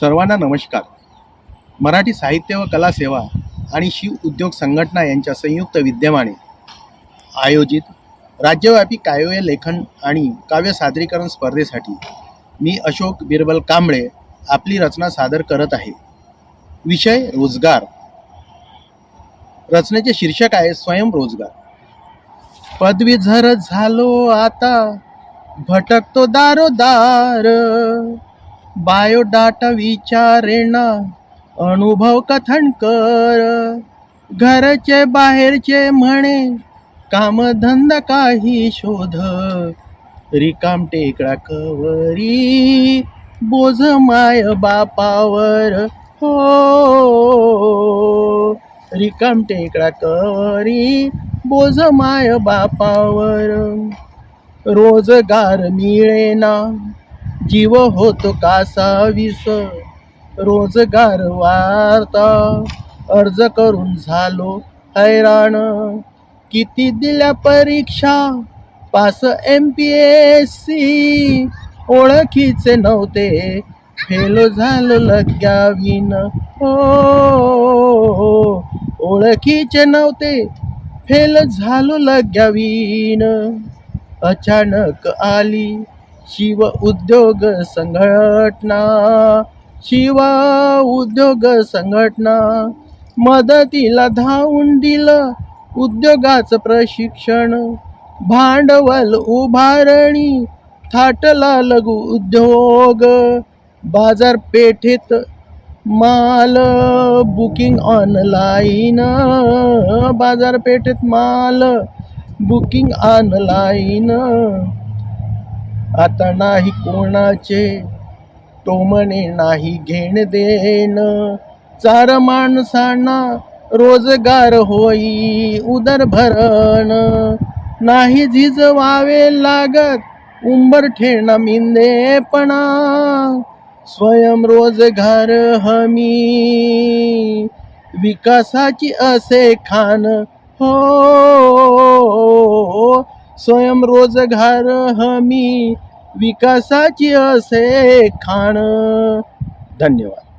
सर्वांना नमस्कार. मराठी साहित्य व कला सेवा आणि शिव उद्योग संघटना यांच्या संयुक्त विद्यमाने आयोजित राज्यव्यापी काव्य लेखन आणि काव्य सादरीकरण स्पर्धेसाठी मी अशोक बिरबल कांबळे आपली रचना सादर करत आहे. विषय रोजगार. रचनेचे शीर्षक आहे स्वयंरोजगार पदवीधर झालो आता भटकतो दारोदार. बायोडाटा विचारेना अनुभव कथन कर. घरचे बाहेरचे म्हणे कामधंदा काही शोध. रिकाम टेकडा कवरी बोझ माय बापावर. हो. रिकाम टेकडा कवरी बोझ माय बापावर. रोजगार मिळेना. जीव होतो कासावीस रोजगार वार्ता अर्ज करून झालो हैराण. किती दिल्या परीक्षा? Pass M P S C ओळखीचे नव्हते. फेल झालो लग्यावीन हो ओळखीचे नव्हते. फेल झालो लग्यावीन अचानक आली. शिव उद्योग संघटना शिवा उद्योग संघटना मदतीला धावून दिलं उद्योगाचं प्रशिक्षण. भांडवल उभारणी थाटला लघु उद्योग. बाजारपेठेत माल बुकिंग ऑनलाईन. बाजारपेठेत माल बुकिंग ऑनलाईन. आता नाही कोणाचे? टोमणे नाही घेण देण. चार माणसांना रोजगार होई उदरभरण नाही झिजवावे लागत उंबर ठेणा मिंदेपणा स्वयंरोजगार हमी. विकासाची असे खान हो. स्वयंरोजगार हमी विकासाची असे खाण. धन्यवाद.